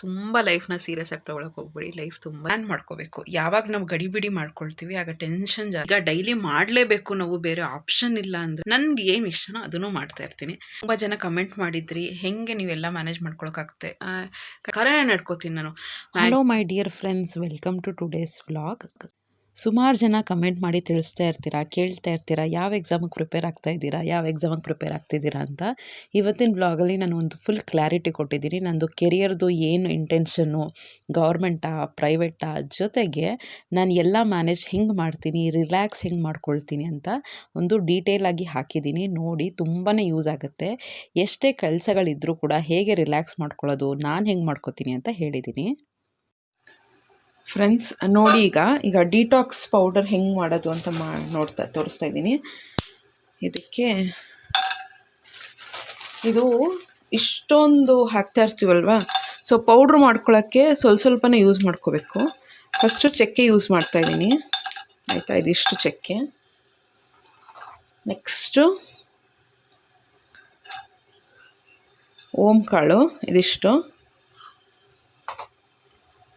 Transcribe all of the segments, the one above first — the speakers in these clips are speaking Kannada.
ತುಂಬ ಲೈಫ್ನ ಸೀರಿಯಸ್ ಆಗಿ ತೊಗೊಳಕ್ಕೆ ಹೋಗ್ಬೇಡಿ. ಲೈಫ್ ತುಂಬ ಪ್ಲಾನ್ ಮಾಡ್ಕೋಬೇಕು. ಯಾವಾಗ ನಾವು ಗಡಿಬಿಡಿ ಮಾಡ್ಕೊಳ್ತೀವಿ, ಆಗ ಟೆನ್ಷನ್ ಈಗ ಡೈಲಿ ಮಾಡಲೇಬೇಕು ನಾವು, ಬೇರೆ ಆಪ್ಷನ್ ಇಲ್ಲ ಅಂದ್ರೆ ನನ್ಗೆ ಏನು ಇಷ್ಟನೋ ಅದನ್ನು ಮಾಡ್ತಾ ಇರ್ತೀನಿ. ತುಂಬ ಜನ ಕಮೆಂಟ್ ಮಾಡಿದ್ರಿ, ಹೆಂಗೆ ನೀವೆಲ್ಲ ಮ್ಯಾನೇಜ್ ಮಾಡ್ಕೊಳಕ್ಕಾಗುತ್ತೆ ಕರೆನೇ ನಡ್ಕೋತೀನಿ ನಾನು. Hello my dear friends welcome to today's vlog ಸುಮಾರು ಜನ ಕಮೆಂಟ್ ಮಾಡಿ ತಿಳಿಸ್ತಾ ಇರ್ತೀರಾ, ಕೇಳ್ತಾ ಇರ್ತೀರಾ, ಯಾವ ಎಕ್ಸಾಮಿಗೆ ಪ್ರಿಪೇರ್ ಆಗ್ತಾ ಇದ್ದೀರಾ, ಯಾವ ಎಕ್ಸಾಮಿಗೆ ಪ್ರಿಪೇರ್ ಆಗ್ತಿದ್ದೀರಾ ಅಂತ. ಇವತ್ತಿನ ಬ್ಲಾಗಲ್ಲಿ ನಾನು ಒಂದು ಫುಲ್ ಕ್ಲಾರಿಟಿ ಕೊಟ್ಟಿದ್ದೀನಿ. ನಂದು ಕೆರಿಯರ್ದು ಏನು ಇಂಟೆನ್ಷನ್ನು ಗೌರ್ಮೆಂಟಾ ಪ್ರೈವೇಟಾ ಜೊತೆಗೆ ನಾನು ಎಲ್ಲ ಮ್ಯಾನೇಜ್ ಹೆಂಗೆ ಮಾಡ್ತೀನಿ ರಿಲ್ಯಾಕ್ಸ್ ಹೆಂಗೆ ಮಾಡ್ಕೊಳ್ತೀನಿ ಅಂತ ಒಂದು ಡೀಟೇಲಾಗಿ ಹಾಕಿದ್ದೀನಿ. ನೋಡಿ ತುಂಬಾ ಯೂಸ್ ಆಗುತ್ತೆ. ಎಷ್ಟೇ ಕೆಲಸಗಳಿದ್ರೂ ಕೂಡ ಹೇಗೆ ರಿಲ್ಯಾಕ್ಸ್ ಮಾಡ್ಕೊಳ್ಳೋದು, ನಾನು ಹೆಂಗೆ ಮಾಡ್ಕೋತೀನಿ ಅಂತ ಹೇಳಿದ್ದೀನಿ. ಫ್ರೆಂಡ್ಸ್ ನೋಡಿ ಈಗ ಈಗ ಡಿಟಾಕ್ಸ್ ಪೌಡರ್ ಹೆಂಗೆ ಮಾಡೋದು ಅಂತ ಮಾ, ನೋಡ್ತಾ, ತೋರಿಸ್ತಾ ಇದ್ದೀನಿ. ಇದಕ್ಕೆ ಇದು ಇಷ್ಟೊಂದು ಹಾಕ್ತಾ ಇರ್ತೀವಲ್ವ ಸೊ ಪೌಡ್ರ್ ಮಾಡ್ಕೊಳ್ಳೋಕ್ಕೆ ಸ್ವಲ್ಪ ಸ್ವಲ್ಪನೇ ಯೂಸ್ ಮಾಡ್ಕೋಬೇಕು. ಫಸ್ಟು ಚಕ್ಕೆ ಯೂಸ್ ಮಾಡ್ತಾ ಇದ್ದೀನಿ. ಆಯಿತಾ? ಇದಿಷ್ಟು ಚಕ್ಕೆ. ನೆಕ್ಸ್ಟು ಓಂ ಕಾಳು ಇದಿಷ್ಟು.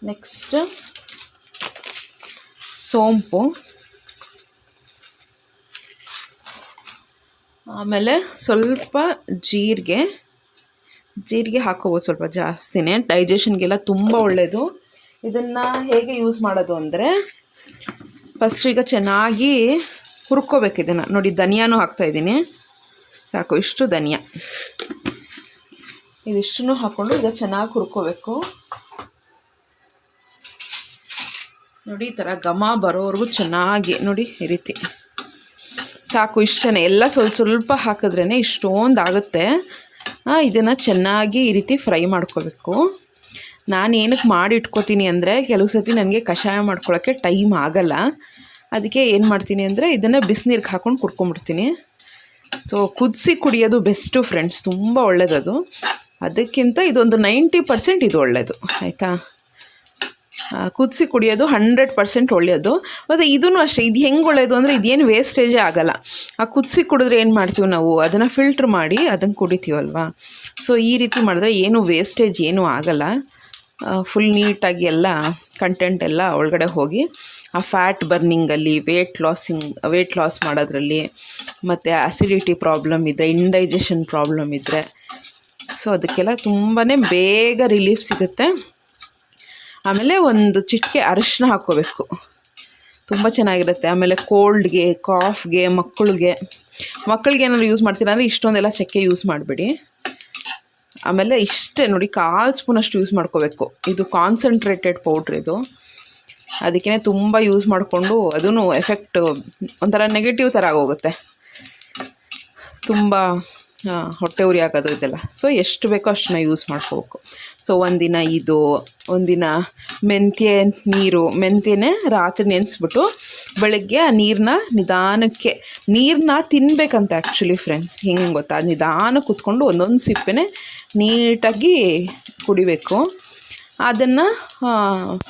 ನೆಕ್ಸ್ಟ್ ಸೋಂಪು. ಆಮೇಲೆ ಸ್ವಲ್ಪ ಜೀರಿಗೆ. ಜೀರಿಗೆ ಹಾಕೋಬೋದು ಸ್ವಲ್ಪ ಜಾಸ್ತಿನೇ. ಡೈಜೆಷನ್ಗೆಲ್ಲ ತುಂಬ ಒಳ್ಳೆಯದು ಇದನ್ನು ಹೇಗೆ ಯೂಸ್ ಮಾಡೋದು ಅಂದರೆ ಫಸ್ಟ್ ಈಗ ಚೆನ್ನಾಗಿ ಹುರ್ಕೋಬೇಕು ಇದನ್ನು. ನೋಡಿ, ಧನಿಯಾನು ಹಾಕ್ತಾಯಿದ್ದೀನಿ ಸಾಕು, ಇಷ್ಟು ಧನಿಯಾ. ಇದಿಷ್ಟನ್ನು ಹಾಕ್ಕೊಂಡು ಈಗ ಚೆನ್ನಾಗಿ ಹುರ್ಕೋಬೇಕು. ನೋಡಿ, ಈ ಥರ ಘಮ ಬರೋವರೆಗೂ ಚೆನ್ನಾಗಿ ನೋಡಿ ಈ ರೀತಿ. ಸಾಕು, ಇಷ್ಟೇ ಎಲ್ಲ ಸ್ವಲ್ಪ ಸ್ವಲ್ಪ ಹಾಕಿದ್ರೇ ಇಷ್ಟೊಂದು ಆಗುತ್ತೆ. ಇದನ್ನು ಚೆನ್ನಾಗಿ ಈ ರೀತಿ ಫ್ರೈ ಮಾಡ್ಕೋಬೇಕು. ನಾನು ಏನಕ್ಕೆ ಮಾಡಿ ಇಟ್ಕೋತೀನಿ ಅಂದರೆ, ಕೆಲವು ಸತಿ ನನಗೆ ಕಷಾಯ ಮಾಡ್ಕೊಳ್ಳೋಕ್ಕೆ ಟೈಮ್ ಆಗಲ್ಲ. ಅದಕ್ಕೆ ಏನು ಮಾಡ್ತೀನಿ ಅಂದರೆ, ಇದನ್ನು ಬಿಸಿನೀರಿಗೆ ಹಾಕ್ಕೊಂಡು ಕುಡ್ಕೊಂಬಿಡ್ತೀನಿ. ಸೊ ಕುದಿಸಿ ಕುಡಿಯೋದು ಬೆಸ್ಟು ಫ್ರೆಂಡ್ಸ್, ತುಂಬ ಒಳ್ಳೆಯದದು ಅದಕ್ಕಿಂತ ಇದೊಂದು ನೈಂಟಿ ಪರ್ಸೆಂಟ್ ಇದು ಒಳ್ಳೆಯದು ಆಯಿತಾ? ಕುದಿಸಿ ಕುಡಿಯೋದು ಹಂಡ್ರೆಡ್ ಪರ್ಸೆಂಟ್ ಒಳ್ಳೆಯದು ಮತ್ತು ಇದೂ ಅಷ್ಟೇ, ಇದು ಹೆಂಗೆ ಒಳ್ಳೆಯದು ಅಂದರೆ ಇದೇನು ವೇಸ್ಟೇಜೇ ಆಗೋಲ್ಲ. ಆ ಕುದಿಸಿ ಕುಡಿದ್ರೆ ಏನು ಮಾಡ್ತೀವಿ ನಾವು? ಅದನ್ನು ಫಿಲ್ಟ್ರ್ ಮಾಡಿ ಅದನ್ನು ಕುಡಿತೀವಲ್ವ? ಸೊ ಈ ರೀತಿ ಮಾಡಿದ್ರೆ ಏನು ವೇಸ್ಟೇಜ್ ಏನೂ ಆಗೋಲ್ಲ. ಫುಲ್ ನೀಟಾಗಿ ಎಲ್ಲ ಕಂಟೆಂಟ್ ಎಲ್ಲ ಒಳಗಡೆ ಹೋಗಿ, ಆ ಫ್ಯಾಟ್ ಬರ್ನಿಂಗಲ್ಲಿ ವೇಟ್ ಲಾಸಿಂಗ್ ವೇಟ್ ಲಾಸ್ ಮಾಡೋದ್ರಲ್ಲಿ, ಮತ್ತು ಆ್ಯಸಿಡಿಟಿ ಪ್ರಾಬ್ಲಮ್ ಇದೆ ಇಂಡೈಜೆಷನ್ ಪ್ರಾಬ್ಲಮ್ ಇದ್ದರೆ ಸೊ ಅದಕ್ಕೆಲ್ಲ ತುಂಬಾ ಬೇಗ ರಿಲೀಫ್ ಸಿಗುತ್ತೆ. ಆಮೇಲೆ ಒಂದು ಚಿಟಿಕೆ ಅರಿಶಿನ ಹಾಕ್ಕೋಬೇಕು. ತುಂಬ ಚೆನ್ನಾಗಿರುತ್ತೆ. ಆಮೇಲೆ ಕೋಲ್ಡ್ಗೆ ಕಾಫ್ಗೆ ಮಕ್ಕಳಿಗೆ. ಮಕ್ಕಳಿಗೆ ಏನಾದ್ರು ಯೂಸ್ ಮಾಡ್ತೀರಾ ಅಂದರೆ ಇಷ್ಟೊಂದೆಲ್ಲ ಚಕ್ಕೆ ಯೂಸ್ ಮಾಡಬೇಡಿ. ಆಮೇಲೆ ಇಷ್ಟೇ ನೋಡಿ ಕಾಲು ಸ್ಪೂನಷ್ಟು ಯೂಸ್ ಮಾಡ್ಕೋಬೇಕು. ಇದು ಕಾನ್ಸಂಟ್ರೇಟೆಡ್ ಪೌಡ್ರ್ ಇದು. ಅದಕ್ಕೇ ತುಂಬ ಯೂಸ್ ಮಾಡಿಕೊಂಡು ಅದೂ ಎಫೆಕ್ಟ್ ಒಂಥರ ನೆಗೆಟಿವ್ ಥರ ಆಗೋಗುತ್ತೆ. ತುಂಬ ಹೊಟ್ಟೆ ಉರಿ ಆಗೋದು ಇದೆಲ್ಲ. ಸೊ ಎಷ್ಟು ಬೇಕೋ ಅಷ್ಟನ್ನ ಯೂಸ್ ಮಾಡ್ಕೋಬೇಕು. ಸೊ ಒಂದಿನ ಇದು ಒಂದಿನ ಮೆಂತ್ಯ, ನೀರು, ಮೆಂತ್ಯನೇ ರಾತ್ರಿ ನೆನೆಸ್ಬಿಟ್ಟು ಬೆಳಗ್ಗೆ ಆ ನೀರನ್ನ ನಿಧಾನಕ್ಕೆ ನೀರನ್ನ ತಿನ್ನಬೇಕಂತ ಆ್ಯಕ್ಚುಲಿ ಫ್ರೆಂಡ್ಸ್ ಹೆಂಗೆ ಗೊತ್ತಾ? ನಿಧಾನ ಕೂತ್ಕೊಂಡು ಒಂದೊಂದು ಸಿಪ್ಪೆನೇ ನೀಟಾಗಿ ಕುಡಿಬೇಕು. ಅದನ್ನು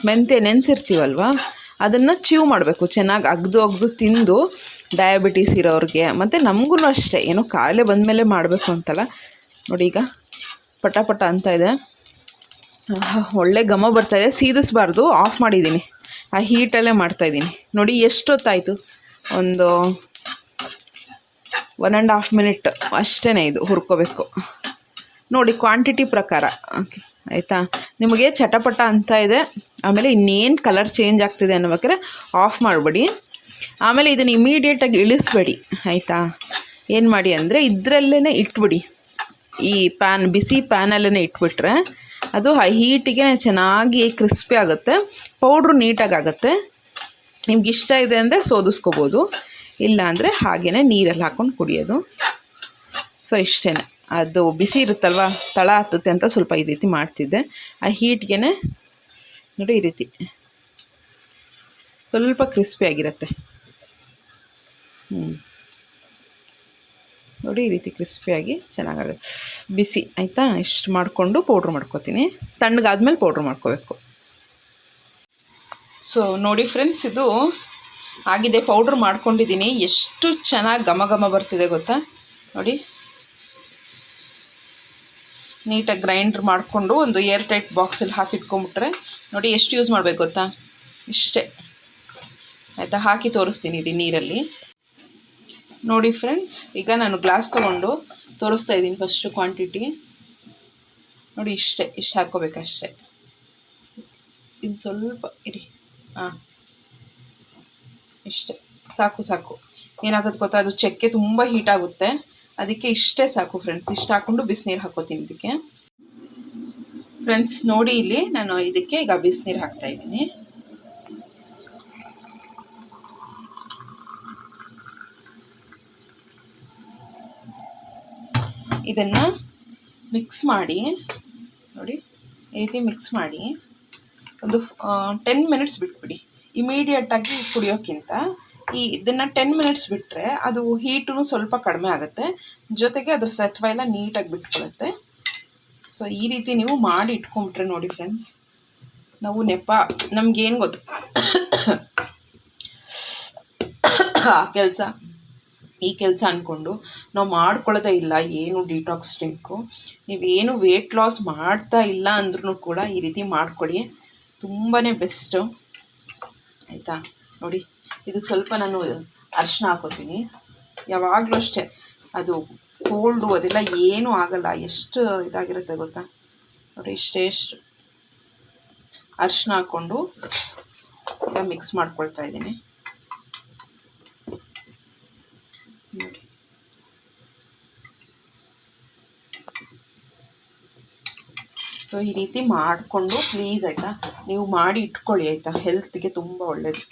ಮೆಂತ್ಯ ನೆನೆಸಿರ್ತೀವಲ್ವ? ಅದನ್ನು ಚೀವ್ ಮಾಡಬೇಕು. ಚೆನ್ನಾಗಿ ಅಗ್ದು ಅಗ್ದು ತಿಂದು ಡಯಾಬಿಟೀಸ್ ಇರೋರಿಗೆ. ಮತ್ತು ನಮಗೂ ಅಷ್ಟೇ. ಏನೋ ಕಾಯಿಲೆ ಬಂದಮೇಲೆ ಮಾಡಬೇಕು ಅಂತಲ್ಲ. ನೋಡಿ ಈಗ, ಪಟ ಪಟ ಅಂತ ಇದೆ. ಒಳ್ಳೆ ಘಮ ಇದೆ. ಸೀದಿಸ್ಬಾರ್ದು. ಆಫ್ ಮಾಡಿದ್ದೀನಿ. ಆ ಹೀಟಲ್ಲೇ ಮಾಡ್ತಾಯಿದ್ದೀನಿ ನೋಡಿ ಎಷ್ಟೊತ್ತಾಯಿತು? ಒಂದು ಒನ್ ಆ್ಯಂಡ್ ಹಾಫ್ ಮಿನಿಟ್ ಅಷ್ಟೇ ಇದು ಹುರ್ಕೋಬೇಕು. ನೋಡಿ ಕ್ವಾಂಟಿಟಿ ಪ್ರಕಾರ. ಓಕೆ ಆಯಿತಾ? ನಿಮಗೆ ಚಟಪಟ ಅಂತ ಇದೆ. ಆಮೇಲೆ ಇನ್ನೇನು ಕಲರ್ ಚೇಂಜ್ ಆಗ್ತಿದೆ ಅನ್ನಬೇಕಾದ್ರೆ ಆಫ್ ಮಾಡಬೇಡಿ. ಆಮೇಲೆ ಇದನ್ನು ಇಮಿಡಿಯೇಟಾಗಿ ಇಳಿಸ್ಬೇಡಿ. ಆಯಿತಾ? ಏನು ಮಾಡಿ ಅಂದರೆ ಇದರಲ್ಲೇ ಇಟ್ಬಿಡಿ. ಈ ಪ್ಯಾನ್ ಬಿಸಿ ಪ್ಯಾನಲ್ಲೇ ಇಟ್ಬಿಟ್ರೆ ಅದು ಆ ಹೀಟಿಗೆ ಚೆನ್ನಾಗಿ ಕ್ರಿಸ್ಪಿ ಆಗುತ್ತೆ. ಪೌಡ್ರು ನೀಟಾಗಿ ಆಗುತ್ತೆ. ನಿಮ್ಗೆ ಇಷ್ಟ ಇದೆ ಅಂದರೆ ಸೋದಿಸ್ಕೋಬೋದು. ಇಲ್ಲ ಅಂದರೆ ಹಾಗೇ ನೀರಲ್ಲಿ ಹಾಕ್ಕೊಂಡು ಕುಡಿಯೋದು. ಸೊ ಇಷ್ಟೇ ಅದು ಬಿಸಿ ಇರುತ್ತಲ್ವ? ತಳ ಹತ್ತುತ್ತೆ ಅಂತ ಸ್ವಲ್ಪ ಈ ರೀತಿ ಮಾಡ್ತಿದ್ದೆ. ಆ ಹೀಟ್ಗೆ ನೋಡಿ ಈ ರೀತಿ. ಸ್ವಲ್ಪ ಕ್ರಿಸ್ಪಿ ಆಗಿರುತ್ತೆ. ಹ್ಞೂ ನೋಡಿ, ಈ ರೀತಿ ಕ್ರಿಸ್ಪಿಯಾಗಿ ಚೆನ್ನಾಗಾಗುತ್ತೆ. ಬಿಸಿ, ಆಯಿತಾ? ಇಷ್ಟು ಮಾಡಿಕೊಂಡು ಪೌಡ್ರ್ ಮಾಡ್ಕೋತೀನಿ. ತಣ್ಣಗಾದ್ಮೇಲೆ ಪೌಡ್ರ್ ಮಾಡ್ಕೋಬೇಕು. ಸೊ ನೋಡಿ ಫ್ರೆಂಡ್ಸ್ ಇದು ಆಗಿದೆ. ಪೌಡ್ರ್ ಮಾಡ್ಕೊಂಡಿದ್ದೀನಿ. ಎಷ್ಟು ಚೆನ್ನಾಗಿ ಘಮ ಘಮ ಬರ್ತಿದೆ ಗೊತ್ತಾ? ನೋಡಿ. ನೀಟಾಗಿ ಗ್ರೈಂಡ್ರ್ ಮಾಡಿಕೊಂಡು ಒಂದು ಏರ್ ಟೈಟ್ ಬಾಕ್ಸಲ್ಲಿ ಹಾಕಿಟ್ಕೊಂಬಿಟ್ರೆ ನೋಡಿ ಎಷ್ಟು ಯೂಸ್ ಮಾಡಬೇಕು ಗೊತ್ತಾ? ಇಷ್ಟೇ. ಆಯಿತಾ? ಹಾಕಿ ತೋರಿಸ್ತೀನಿ ಇದು ನೀರಲ್ಲಿ. ನೋಡಿ ಫ್ರೆಂಡ್ಸ್ ಈಗ ನಾನು ಗ್ಲಾಸ್ ತೊಗೊಂಡು ತೋರಿಸ್ತಾ ಇದ್ದೀನಿ ಫಸ್ಟು ಕ್ವಾಂಟಿಟಿ ನೋಡಿ ಇಷ್ಟೇ, ಇಷ್ಟು ಹಾಕ್ಕೋಬೇಕಷ್ಟೇ. ಇದು ಸ್ವಲ್ಪ, ಇರಿ. ಹಾಂ ಇಷ್ಟೇ. ಸಾಕು ಸಾಕು. ಏನಾಗುತ್ತೆ ಗೊತ್ತಾ? ಅದು ಚಕ್ಕೆ ತುಂಬ ಹೀಟ್ ಆಗುತ್ತೆ. ಅದಕ್ಕೆ ಇಷ್ಟೇ ಸಾಕು ಫ್ರೆಂಡ್ಸ್ ಇಷ್ಟು ಹಾಕ್ಕೊಂಡು ಬಿಸಿನೀರು ಹಾಕೋತೀನಿ ಇದಕ್ಕೆ. ಫ್ರೆಂಡ್ಸ್ ನೋಡಿ ಇಲ್ಲಿ ನಾನು ಇದಕ್ಕೆ ಈಗ ಬಿಸಿನೀರು ಹಾಕ್ತಾ ಇದನ್ನು ಮಿಕ್ಸ್ ಮಾಡಿ, ನೋಡಿ, ಈ ರೀತಿ ಮಿಕ್ಸ್ ಮಾಡಿ, ಒಂದು ಟೆನ್ ಮಿನಿಟ್ಸ್ ಬಿಟ್ಬಿಡಿ. ಇಮಿಡಿಯೇಟಾಗಿ ಕುಡಿಯೋಕ್ಕಿಂತ ಈ ಇದನ್ನು ಟೆನ್ ಮಿನಿಟ್ಸ್ ಬಿಟ್ಟರೆ ಅದು ಹೀಟೂ ಸ್ವಲ್ಪ ಕಡಿಮೆ ಆಗುತ್ತೆ. ಜೊತೆಗೆ ಅದ್ರ ಸತ್ವ ಎಲ್ಲ ನೀಟಾಗಿ ಬಿಟ್ಕೊಳ್ಳುತ್ತೆ ಸೊ ಈ ರೀತಿ ನೀವು ಮಾಡಿ ಇಟ್ಕೊಂಬಿಟ್ರೆ ನೋಡಿ ಫ್ರೆಂಡ್ಸ್ ನಾವು ನೆಪ, ನಮಗೇನು ಗೊತ್ತು? ಆ ಕೆಲಸ, ಈ ಕೆಲಸ ಅಂದ್ಕೊಂಡು ನಾವು ಮಾಡ್ಕೊಳ್ಳೋದೇ ಇಲ್ಲ, ಏನು ಡಿಟಾಕ್ಸ್ ಡ್ರಿಂಕು ನೀವೇನು ವೇಟ್ ಲಾಸ್ ಮಾಡ್ತಾ ಇಲ್ಲ ಅಂದ್ರೂ ಕೂಡ ಈ ರೀತಿ ಮಾಡಿಕೊಡಿ. ತುಂಬಾ ಬೆಸ್ಟು ಆಯಿತಾ? ನೋಡಿ ಇದಕ್ಕೆ ಸ್ವಲ್ಪ ನಾನು ಅರಿಶಿನ ಹಾಕೋತೀನಿ. ಯಾವಾಗಲೂ ಅಷ್ಟೇ, ಅದು ಕೋಲ್ಡು ಅದೆಲ್ಲ ಏನೂ ಆಗಲ್ಲ. ಎಷ್ಟು ಇದಾಗಿರುತ್ತೆ ಗೊತ್ತಾ? ನೋಡಿ, ಇಷ್ಟೇ ಎಷ್ಟು ಅರಿಶಿನ ಹಾಕ್ಕೊಂಡು ಈಗ ಮಿಕ್ಸ್ ಮಾಡ್ಕೊಳ್ತಾ ಇದ್ದೀನಿ. ಸೊ ಈ ರೀತಿ ಮಾಡಿಕೊಂಡು ಪ್ಲೀಸ್ ಆಯಿತಾ ನೀವು ಮಾಡಿ ಇಟ್ಕೊಳ್ಳಿ ಆಯಿತಾ ಹೆಲ್ತ್ಗೆ ತುಂಬ ಒಳ್ಳೆಯದು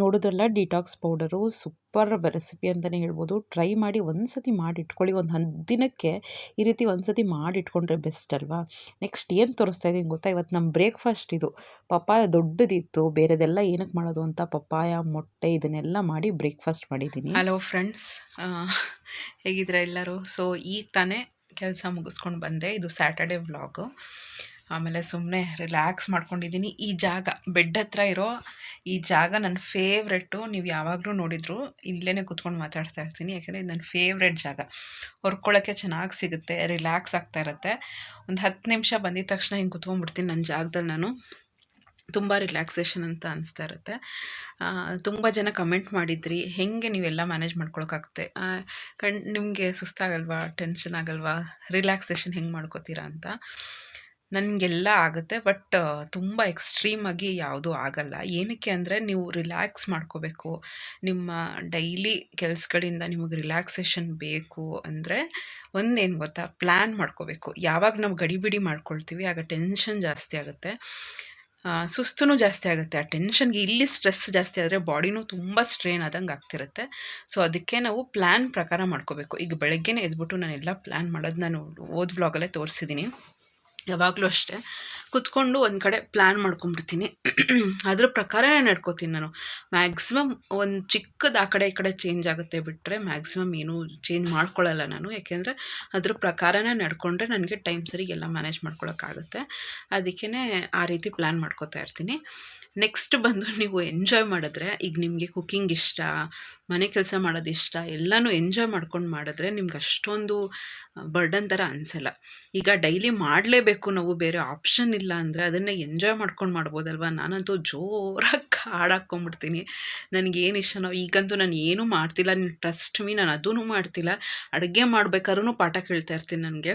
ನೋಡೋದ್ರಲ್ಲ ಡಿಟಾಕ್ಸ್ ಪೌಡರು ಸೂಪರ್ ರೆಸಿಪಿ ಅಂತಲೇ ಹೇಳ್ಬೋದು. ಟ್ರೈ ಮಾಡಿ ಒಂದು ಸತಿ ಮಾಡಿ ಇಟ್ಕೊಳ್ಳಿ ಒಂದು ಹತ್ತು ದಿನಕ್ಕೆ ಈ ರೀತಿ ಒಂದು ಸತಿ ಮಾಡಿ ಇಟ್ಕೊಂಡ್ರೆ ಬೆಸ್ಟ್ ಅಲ್ವಾ? ನೆಕ್ಸ್ಟ್ ಏನು ತೋರಿಸ್ತಾ ಇದ್ದೀನಿ ಗೊತ್ತಾ? ಇವತ್ತು ನಮ್ಮ ಬ್ರೇಕ್ಫಾಸ್ಟ್ ಇದು. ಪಪ್ಪಾಯ ದೊಡ್ಡದಿತ್ತು ಬೇರೆದೆಲ್ಲ ಏನಕ್ಕೆ ಮಾಡೋದು ಅಂತ ಪಪ್ಪಾಯ ಮೊಟ್ಟೆ ಇದನ್ನೆಲ್ಲ ಮಾಡಿ ಬ್ರೇಕ್ಫಾಸ್ಟ್ ಮಾಡಿದ್ದೀನಿ. ಹಲೋ ಫ್ರೆಂಡ್ಸ್ ಹೇಗಿದ್ರೆ ಎಲ್ಲರೂ? ಸೊ ಈಗ ತಾನೇ ಕೆಲಸ ಮುಗಿಸ್ಕೊಂಡು ಬಂದೆ. ಇದು ಸ್ಯಾಟರ್ಡೆ ವ್ಲಾಗು ಆಮೇಲೆ ಸುಮ್ಮನೆ ರಿಲ್ಯಾಕ್ಸ್ ಮಾಡ್ಕೊಂಡಿದ್ದೀನಿ. ಈ ಜಾಗ, ಬೆಡ್ ಹತ್ರ ಇರೋ ಈ ಜಾಗ ನನ್ನ ಫೇವ್ರೆಟ್ಟು ನೀವು ಯಾವಾಗಲೂ ನೋಡಿದ್ರು ಇಲ್ಲೇ ಕೂತ್ಕೊಂಡು ಮಾತಾಡ್ತಾ ಇರ್ತೀನಿ. ಯಾಕೆಂದರೆ ಇದು ನನ್ನ ಫೇವ್ರೆಟ್ ಜಾಗ. ಹೊರ್ಕೊಳ್ಳೋಕ್ಕೆ ಚೆನ್ನಾಗಿ ಸಿಗುತ್ತೆ ರಿಲ್ಯಾಕ್ಸ್ ಆಗ್ತಾ ಇರುತ್ತೆ. ಒಂದು ಹತ್ತು ನಿಮಿಷ ಬಂದಿದ ತಕ್ಷಣ ಹಿಂಗೆ ಕುತ್ಕೊಂಡ್ಬಿಡ್ತೀನಿ ನನ್ನ ಜಾಗದಲ್ಲಿ ನಾನು. ತುಂಬ ರಿಲ್ಯಾಕ್ಸೇಷನ್ ಅಂತ ಅನಿಸ್ತಾ ಇರುತ್ತೆ. ತುಂಬ ಜನ ಕಮೆಂಟ್ ಮಾಡಿದ್ರಿ, ಹೇಗೆ ನೀವೆಲ್ಲ ಮ್ಯಾನೇಜ್ ಮಾಡ್ಕೊಳಕ್ಕಾಗುತ್ತೆ? ಕಣ್, ನಿಮಗೆ ಸುಸ್ತಾಗಲ್ವಾ, ಟೆನ್ಷನ್ ಆಗಲ್ವಾ, ರಿಲ್ಯಾಕ್ಸೇಷನ್ ಹೆಂಗೆ ಮಾಡ್ಕೋತೀರಾ ಅಂತ? ನನಗೆಲ್ಲ ಆಗುತ್ತೆ, ಬಟ್, ತುಂಬ ಎಕ್ಸ್ಟ್ರೀಮಾಗಿ ಯಾವುದೂ ಆಗಲ್ಲ. ಏನಕ್ಕೆ ಅಂದರೆ ನೀವು ರಿಲ್ಯಾಕ್ಸ್ ಮಾಡ್ಕೋಬೇಕು. ನಿಮ್ಮ ಡೈಲಿ ಕೆಲಸಗಳಿಂದ ನಿಮಗೆ ರಿಲ್ಯಾಕ್ಸೇಷನ್ ಬೇಕು ಅಂದರೆ ಒಂದೇನು ಗೊತ್ತಾ? ಪ್ಲ್ಯಾನ್ ಮಾಡ್ಕೋಬೇಕು. ಯಾವಾಗ ನಾವು ಗಡಿಬಿಡಿ ಮಾಡ್ಕೊಳ್ತೀವಿ, ಆಗ ಟೆನ್ಷನ್ ಜಾಸ್ತಿ ಆಗುತ್ತೆ. ಸುಸ್ತೂ ಜಾಸ್ತಿ ಆಗುತ್ತೆ. ಆ ಟೆನ್ಷನ್ಗೆ ಇಲ್ಲಿ ಸ್ಟ್ರೆಸ್ ಜಾಸ್ತಿ ಆದರೆ ಬಾಡಿನೂ ತುಂಬ ಸ್ಟ್ರೇನ್ ಆದಂಗೆ ಆಗ್ತಿರುತ್ತೆ. ಸೊ, ಅದಕ್ಕೆ ನಾವು ಪ್ಲ್ಯಾನ್ ಪ್ರಕಾರ ಮಾಡ್ಕೋಬೇಕು. ಈಗ ಬೆಳಗ್ಗೆನೇ ಎದ್ಬಿಟ್ಟು ನಾನೆಲ್ಲ ಪ್ಲ್ಯಾನ್ ಮಾಡೋದು ನಾನು ಓದ್ ವ್ಲಾಗಲ್ಲೇ ತೋರಿಸಿದ್ದೀನಿ ಯಾವಾಗಲೂ ಅಷ್ಟೇ. ಕುತ್ಕೊಂಡು ಒಂದು ಕಡೆ ಪ್ಲ್ಯಾನ್ ಮಾಡ್ಕೊಂಡ್ಬಿಡ್ತೀನಿ. ಅದ್ರ ಪ್ರಕಾರನೇ ನಡ್ಕೋತೀನಿ ನಾನು. ಮ್ಯಾಕ್ಸಿಮಮ್ ಒಂದು ಚಿಕ್ಕದು ಆ ಕಡೆ ಈ ಕಡೆ ಚೇಂಜ್ ಆಗುತ್ತೆ ಬಿಟ್ಟರೆ ಮ್ಯಾಕ್ಸಿಮಮ್ ಏನೂ ಚೇಂಜ್ ಮಾಡ್ಕೊಳ್ಳಲ್ಲ ನಾನು. ಯಾಕೆಂದರೆ ಅದ್ರ ಪ್ರಕಾರನೇ ನಡ್ಕೊಂಡ್ರೆ ನನಗೆ ಟೈಮ್ ಸರಿಗೆ ಎಲ್ಲ ಮ್ಯಾನೇಜ್ ಮಾಡ್ಕೊಳಕ್ಕಾಗುತ್ತೆ. ಅದಕ್ಕೇ ಆ ರೀತಿ ಪ್ಲ್ಯಾನ್ ಮಾಡ್ಕೋತಾ ಇರ್ತೀನಿ. ನೆಕ್ಸ್ಟ್ ಬಂದು ನೀವು ಎಂಜಾಯ್ ಮಾಡಿದ್ರೆ, ಈಗ ನಿಮಗೆ ಕುಕ್ಕಿಂಗ್ ಇಷ್ಟ, ಮನೆ ಕೆಲಸ ಮಾಡೋದು ಇಷ್ಟ, ಎಲ್ಲನೂ ಎಂಜಾಯ್ ಮಾಡ್ಕೊಂಡು ಮಾಡಿದ್ರೆ ನಿಮ್ಗೆ ಅಷ್ಟೊಂದು ಬರ್ಡನ್ ಥರ ಅನಿಸಲ್ಲ. ಈಗ ಡೈಲಿ ಮಾಡಲೇಬೇಕು ನಾವು, ಬೇರೆ ಆಪ್ಷನ್ ಇಲ್ಲ ಅಂದರೆ ಅದನ್ನು ಎಂಜಾಯ್ ಮಾಡ್ಕೊಂಡು ಮಾಡ್ಬೋದಲ್ವ? ನಾನಂತೂ ಜೋರಾಗಿ ಹಾಡಾಕ್ಕೊಂಬಿಡ್ತೀನಿ ನನಗೇನು ಇಷ್ಟನೋ ಈಗಂತೂ ನಾನು ಏನೂ ಮಾಡ್ತಿಲ್ಲ. ನೀನು ಟ್ರಸ್ಟ್ ಮೀ ನಾನು ಅದೂ ಮಾಡ್ತಿಲ್ಲ. ಅಡುಗೆ ಮಾಡ್ಬೇಕಾದ್ರೂ ಪಾಠ ಕೇಳ್ತಾ ಇರ್ತೀನಿ ನನಗೆ.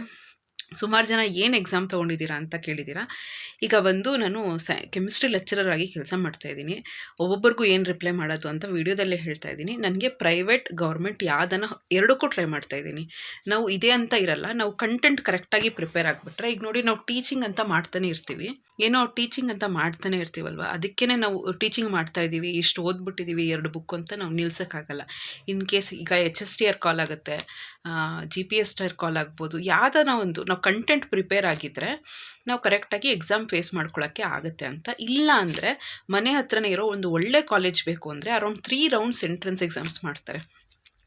ಸುಮಾರು ಜನ ಏನು ಎಕ್ಸಾಮ್ ತೊಗೊಂಡಿದ್ದೀರಾ ಅಂತ ಕೇಳಿದ್ದೀರಾ? ಈಗ ಬಂದು ನಾನು ಸ ಕೆಮಿಸ್ಟ್ರಿ ಲೆಕ್ಚರರ್ ಆಗಿ ಕೆಲಸ ಮಾಡ್ತಾಯಿದ್ದೀನಿ ಒಬ್ಬೊಬ್ಬರಿಗೂ ಏನು ರಿಪ್ಲೈ ಮಾಡೋದು ಅಂತ ವೀಡಿಯೋದಲ್ಲೇ ಹೇಳ್ತಾ ಇದ್ದೀನಿ. ನನಗೆ ಪ್ರೈವೇಟ್ ಗೌರ್ಮೆಂಟ್ ಯಾವುದನ್ನು ಎರಡಕ್ಕೂ ಟ್ರೈ ಮಾಡ್ತಾ ಇದ್ದೀನಿ. ನಾವು ಇದೇ ಅಂತ ಇರಲ್ಲ, ನಾವು ಕಂಟೆಂಟ್ ಕರೆಕ್ಟಾಗಿ ಪ್ರಿಪೇರ್ ಆಗಿಬಿಟ್ರೆ, ಈಗ ನೋಡಿ ನಾವು ಟೀಚಿಂಗ್ ಅಂತ ಮಾಡ್ತಾನೆ ಇರ್ತೀವಿ. ಏನೋ ಟೀಚಿಂಗ್ ಅಂತ ಮಾಡ್ತಾನೆ ಇರ್ತೀವಲ್ವ? ಅದಕ್ಕೇ ನಾವು ಟೀಚಿಂಗ್ ಮಾಡ್ತಾ ಇದ್ದೀವಿ, ಇಷ್ಟು ಓದ್ಬಿಟ್ಟಿದ್ದೀವಿ, ಎರಡು ಬುಕ್ ಅಂತ ನಾವು ನಿಲ್ಸೋಕ್ಕಾಗಲ್ಲ. ಇನ್ ಕೇಸ್ ಈಗ H S T R call ಆಗುತ್ತೆ G P S T R call ಆಗ್ಬೋದು, ಯಾವ್ದನ ಒಂದು, ನಾವು ಕಂಟೆಂಟ್ ಪ್ರಿಪೇರ್ ಆಗಿದ್ದರೆ ನಾವು ಕರೆಕ್ಟಾಗಿ ಎಕ್ಸಾಮ್ ಫೇಸ್ ಮಾಡ್ಕೊಳ್ಳೋಕ್ಕೆ ಆಗುತ್ತೆ ಅಂತ. ಇಲ್ಲ ಅಂದರೆ ಮನೆ ಹತ್ರನೇ ಇರೋ ಒಂದು ಒಳ್ಳೆ ಕಾಲೇಜ್ ಬೇಕು ಅಂದರೆ around three rounds entrance exams ಮಾಡ್ತಾರೆ.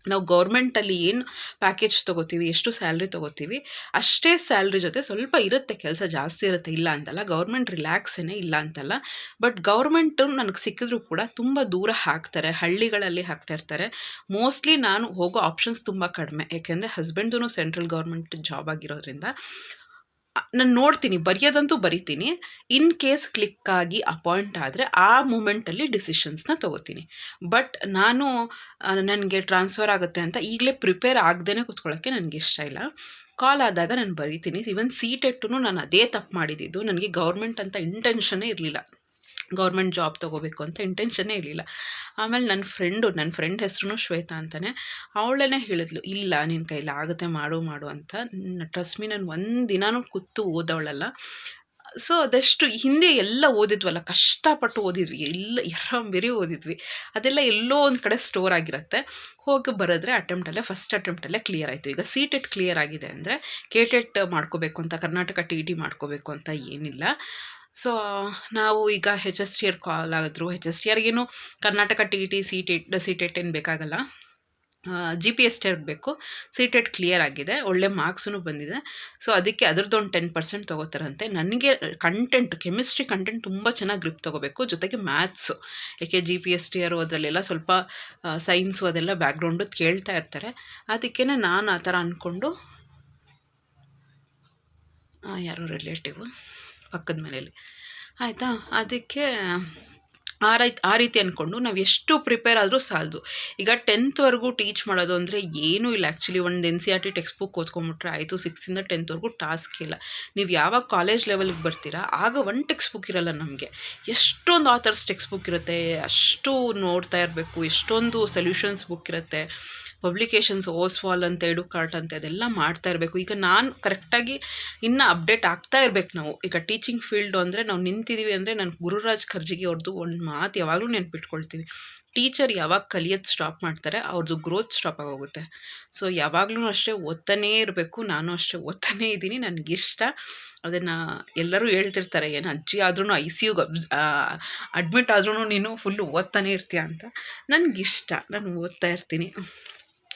ನಾವು ಗೌರ್ಮೆಂಟಲ್ಲಿ ಏನು ಪ್ಯಾಕೇಜ್ ತೊಗೋತೀವಿ, ಎಷ್ಟು ಸ್ಯಾಲ್ರಿ ತೊಗೋತೀವಿ, ಅಷ್ಟೇ ಸ್ಯಾಲ್ರಿ ಜೊತೆ ಸ್ವಲ್ಪ ಇರುತ್ತೆ, ಕೆಲಸ ಜಾಸ್ತಿ ಇರುತ್ತೆ, ಇಲ್ಲ ಅಂತಲ್ಲ ಗೌರ್ಮೆಂಟ್ ರಿಲ್ಯಾಕ್ಸೇನೆ ಇಲ್ಲ ಅಂತಲ್ಲ ಬಟ್ ಗೌರ್ಮೆಂಟು ನನಗೆ ಸಿಕ್ಕಿದ್ರೂ ಕೂಡ ತುಂಬ ದೂರ ಹಾಕ್ತಾರೆ, ಹಳ್ಳಿಗಳಲ್ಲಿ ಹಾಕ್ತಾ ಇರ್ತಾರೆ. ಮೋಸ್ಟ್ಲಿ ನಾನು ಹೋಗೋ ಆಪ್ಷನ್ಸ್ ತುಂಬ ಕಡಿಮೆ, ಯಾಕೆಂದರೆ ಹಸ್ಬೆಂಡ್ದು ಸೆಂಟ್ರಲ್ ಗೌರ್ಮೆಂಟ್ ಜಾಬ್ ಆಗಿರೋದ್ರಿಂದ. ನಾನು ನೋಡ್ತೀನಿ, ಬರೆಯೋದಂತೂ ಬರಿತೀನಿ. ಇನ್ ಕೇಸ್ ಕ್ಲಿಕ್ ಆಗಿ ಅಪಾಯಿಂಟ್ ಆದರೆ ಆ ಮೂಮೆಂಟಲ್ಲಿ ಡಿಸಿಷನ್ಸ್ನ ತೊಗೋತೀನಿ. ಬಟ್ ನಾನು ನನಗೆ ಟ್ರಾನ್ಸ್ಫರ್ ಆಗುತ್ತೆ ಅಂತ ಈಗಲೇ ಪ್ರಿಪೇರ್ ಆಗದೇ ಕೂತ್ಕೊಳ್ಳೋಕ್ಕೆ ನನಗೆ ಇಷ್ಟ ಇಲ್ಲ. ಕಾಲ್ ಆದಾಗ ನಾನು ಬರಿತೀನಿ. ಇವನ್ ಸಿ ಟೆಟ್ಟು ನಾನು ಅದೇ ತಪ್ಪು ಮಾಡಿದ್ದು. ನನಗೆ ಗೌರ್ಮೆಂಟ್ ಅಂತ ಇಂಟೆನ್ಷನ್ನೇ ಇರಲಿಲ್ಲ. ಗೌರ್ಮೆಂಟ್ ಜಾಬ್ ತೊಗೋಬೇಕು ಅಂತ ಇಂಟೆನ್ಷನ್ನೇ ಇರಲಿಲ್ಲ. ಆಮೇಲೆ ನನ್ನ ಫ್ರೆಂಡು ನನ್ನ ಫ್ರೆಂಡ್ ಹೆಸ್ರು ಶ್ವೇತಾ ಅಂತಾನೆ. ಅವಳೇ ಹೇಳಿದ್ಲು, ಇಲ್ಲ ನಿನ್ನ ಕೈಲಿ ಆಗುತ್ತೆ, ಮಾಡು ಮಾಡು ಅಂತ. ಟ್ರಸ್ಟ್ ಮೀ ನಾನು ಒಂದು ದಿನಾನೂ ಕೂತು ಓದವಳಲ್ಲ. ಸೊ ಅದಷ್ಟು ಹಿಂದೆ ಎಲ್ಲ ಓದಿದ್ವಲ್ಲ, ಕಷ್ಟಪಟ್ಟು ಓದಿದ್ವಿ. ಎಲ್ಲ ಬೇರೆ ಓದಿದ್ವಿ. ಅದೆಲ್ಲ ಎಲ್ಲೋ ಒಂದು ಕಡೆ ಸ್ಟೋರ್ ಆಗಿರುತ್ತೆ. ಹೋಗಿ ಬರೆದ್ರೆ ಅಟೆಂಪ್ಟಲ್ಲೇ ಫಸ್ಟ್ ಅಟೆಂಪ್ಟಲ್ಲೇ ಕ್ಲಿಯರ್ ಆಯಿತು. ಈಗ ಸಿ ಟೆಟ್ ಕ್ಲಿಯರ್ ಆಗಿದೆ ಅಂದರೆ ಕೆ ಟೆಟ್ ಮಾಡ್ಕೋಬೇಕು ಅಂತ, ಕರ್ನಾಟಕ ಟಿ ಇ ಟಿ ಮಾಡ್ಕೋಬೇಕು ಅಂತ ಏನಿಲ್ಲ. ಸೊ ನಾವು ಈಗ H S T R call ಆಗಿದ್ರು. H S T ಆರ್ಗೇನು Karnataka T E T C TET C ಏನು ಬೇಕಾಗಲ್ಲ. ಜಿ ಪಿ ಎಸ್ ಟಿ ಬೇಕು. ಸಿ ಕ್ಲಿಯರ್ ಆಗಿದೆ. ಒಳ್ಳೆ ಮಾರ್ಕ್ಸೂ ಬಂದಿದೆ. ಸೊ ಅದಕ್ಕೆ ಅದ್ರದ್ದೊಂದು ಟೆನ್ ಪರ್ಸೆಂಟ್ ತೊಗೋತಾರಂತೆ. ನನಗೆ ಕಂಟೆಂಟ್ ಕೆಮಿಸ್ಟ್ರಿ ಕಂಟೆಂಟ್ ತುಂಬ ಚೆನ್ನಾಗಿ ಗ್ರಿಪ್ ತೊಗೋಬೇಕು. ಜೊತೆಗೆ ಮ್ಯಾಥ್ಸು ಏಕೆ ಜಿ ಪಿ ಎಸ್ ಟಿ ಆರು ಅದರಲ್ಲೆಲ್ಲ ಸ್ವಲ್ಪ ಸೈನ್ಸು ಅದೆಲ್ಲ ಬ್ಯಾಕ್ಗ್ರೌಂಡು ಕೇಳ್ತಾ ಇರ್ತಾರೆ. ಅದಕ್ಕೆ ನಾನು ಆ ಥರ ಅಂದ್ಕೊಂಡು ಯಾರೋ ರಿಲೇಟಿವು ಪಕ್ಕದ ಮನೆಯಲ್ಲಿ. ಆಯಿತಾ? ಅದಕ್ಕೆ ಆ ರೈ ಆ ರೀತಿ ಅಂದ್ಕೊಂಡು ನಾವು ಎಷ್ಟು ಪ್ರಿಪೇರ್ ಆದರೂ ಸಾಲದು. ಈಗ ಟೆಂತ್ವರೆಗೂ ಟೀಚ್ ಮಾಡೋದು ಅಂದರೆ ಏನೂ ಇಲ್ಲ. ಆ್ಯಕ್ಚುಲಿ ಒಂದು N C R T text book ಓದ್ಕೊಂಬಿಟ್ರೆ ಆಯಿತು. ಸಿಕ್ಸಿಂದ ಟೆಂತ್ವರೆಗೂ ಟಾಸ್ಕ್ ಇಲ್ಲ. ನೀವು ಯಾವಾಗ ಕಾಲೇಜ್ ಲೆವೆಲ್ಗೆ ಬರ್ತೀರಾ, ಆಗ ಒಂದು ಟೆಕ್ಸ್ಟ್ ಬುಕ್ ಇರಲ್ಲ ನಮಗೆ. ಎಷ್ಟೊಂದು ಆಥರ್ಸ್ ಟೆಕ್ಸ್ಟ್ ಬುಕ್ ಇರುತ್ತೆ, ಅಷ್ಟು ನೋಡ್ತಾ ಇರಬೇಕು, ಎಷ್ಟೊಂದು ಸೊಲ್ಯೂಷನ್ಸ್ ಬುಕ್ ಇರುತ್ತೆ. ಪಬ್ಲಿಕೇಶನ್ಸ್ ಓಸ್ವಾಲ್ ಅಂತ ಎಡು ಕಾರ್ಟ್ ಅಂತ, ಅದೆಲ್ಲ ಮಾಡ್ತಾ ಇರಬೇಕು. ಈಗ ನಾನು ಕರೆಕ್ಟಾಗಿ ಇನ್ನೂ ಅಪ್ಡೇಟ್ ಆಗ್ತಾ ಇರಬೇಕು ನಾವು. ಈಗ ಟೀಚಿಂಗ್ ಫೀಲ್ಡು ಅಂದರೆ ನಾವು ನಿಂತಿದ್ದೀವಿ ಅಂದರೆ ನಾನು ಗುರುರಾಜ್ ಖರ್ಜಿಗೆ ಅವ್ರದ್ದು ಒಂದು ಮಾತು ಯಾವಾಗಲೂ ನೆನ್ಪಿಟ್ಕೊಳ್ತೀವಿ ಟೀಚರ್ ಯಾವಾಗ ಕಲಿಯೋದು ಸ್ಟಾಪ್ ಮಾಡ್ತಾರೆ ಅವ್ರದ್ದು ಗ್ರೋತ್ ಸ್ಟಾಪ್ ಆಗೋಗುತ್ತೆ. ಸೊ ಯಾವಾಗಲೂ ಅಷ್ಟೇ ಓದ್ತಾನೇ ಇರಬೇಕು. ನಾನು ಅಷ್ಟೇ ಓದ್ತಾನೇ ಇದ್ದೀನಿ. ನನಗಿಷ್ಟ ಅದನ್ನು ಎಲ್ಲರೂ ಹೇಳ್ತಿರ್ತಾರೆ, ಏನು ಅಜ್ಜಿ ಆದ್ರೂ ಐ ಸಿ ಯುಗೆ ಅಡ್ಮಿಟ್ ಆದ್ರೂ ನೀನು ಫುಲ್ಲು ಓದ್ತಾನೆ ಇರ್ತೀಯ ಅಂತ. ನನಗಿಷ್ಟ ನಾನು ಓದ್ತಾ ಇರ್ತೀನಿ.